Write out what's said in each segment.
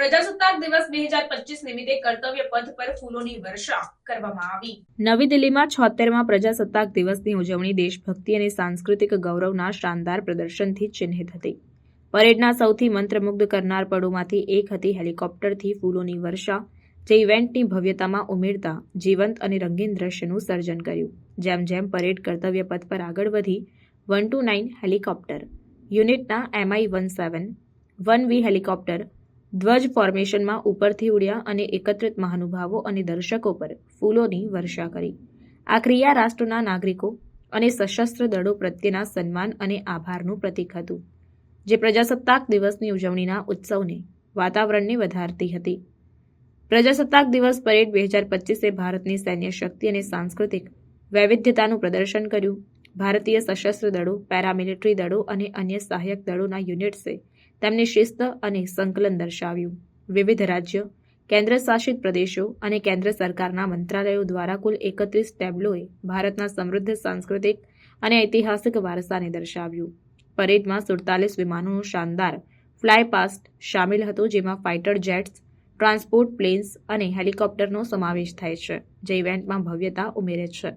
પ્રજાસત્તાક દિવસ બે હજાર પચીસ નિમિત્તે કર્તવ્ય પથ પર ફૂલોની વર્ષા કરવામાં આવી. નવી દિલ્હીમાં છોતેરમાં પ્રજાસત્તાક દિવસની ઉજવણી દેશભક્તિ અને સાંસ્કૃતિક ગૌરવના શાનદાર પ્રદર્શનથી ચિહ્નિત હતી. પરેડના સૌથી મંત્રમુગ્ધ કરનાર પળોમાંથી એક હતી હેલિકોપ્ટરથી ફૂલોની વર્ષા, જે ઇવેન્ટની ભવ્યતામાં ઉમેરતા, જીવંત અને રંગીન દ્રશ્યનું સર્જન કર્યું. જેમ જેમ પરેડ કર્તવ્ય પથ પર આગળ વધી, વન ટુ નાઇન હેલિકોપ્ટર, યુનિટના MI one seven, one V helicopter ધ્વજ ફોર્મેશનમાં ઉપરથી ઉડ્યા અને એકત્રિત મહાનુભાવો અને દર્શકો પર ફૂલોની વર્ષા કરી. આ ક્રિયા રાષ્ટ્રના નાગરિકો અને સશસ્ત્ર દળો પ્રત્યેના સન્માન અને આભારનું પ્રતીક હતું, જે પ્રજાસત્તાક દિવસની ઉજવણીના ઉત્સવને, વાતાવરણને વધારતી હતી. પ્રજાસત્તાક દિવસ પરેડ બે હજાર પચીસે ભારતની સૈન્ય શક્તિ અને સાંસ્કૃતિક વૈવિધ્યતાનું પ્રદર્શન કર્યું. ભારતીય સશસ્ત્ર દળો, પેરામિલિટરી દળો અને અન્ય સહાયક દળોના યુનિટ્સે તેમની શિસ્ત અને સંકલન દર્શાવ્યું. વિવિધ રાજ્ય કેન્દ્ર શાસિત પ્રદેશો અને કેન્દ્ર સરકારના મંત્રાલયો દ્વારા કુલ એકત્રીસ ટેબ્લોએ ભારતના સમૃદ્ધ સાંસ્કૃતિક અને ઐતિહાસિક વારસાને દર્શાવ્યું. પરેડમાં સુડતાલીસ વિમાનોનું શાનદાર ફ્લાયપાસ્ટ સામેલ હતું, જેમાં ફાઇટર જેટ્સ, ટ્રાન્સપોર્ટ પ્લેન્સ અને હેલિકોપ્ટરનો સમાવેશ થાય છે, જે ઇવેન્ટમાં ભવ્યતા ઉમેરે છે.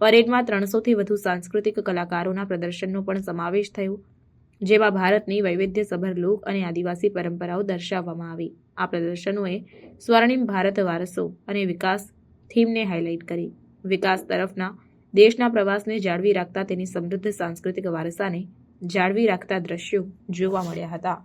પરેડમાં ત્રણસોથી વધુ સાંસ્કૃતિક કલાકારોના પ્રદર્શનનો પણ સમાવેશ થયો, જેમાં ભારતની વૈવિધ્યસભર લોક અને આદિવાસી પરંપરાઓ દર્શાવવામાં આવી. આ પ્રદર્શનોએ સ્વર્ણિમ ભારત વારસો અને વિકાસ થીમને હાઇલાઇટ કરી. વિકાસ તરફના દેશના પ્રવાસને જાળવી રાખતા તેની સમૃદ્ધ સાંસ્કૃતિક વારસાને જાળવી રાખતા દ્રશ્યો જોવા મળ્યા હતા.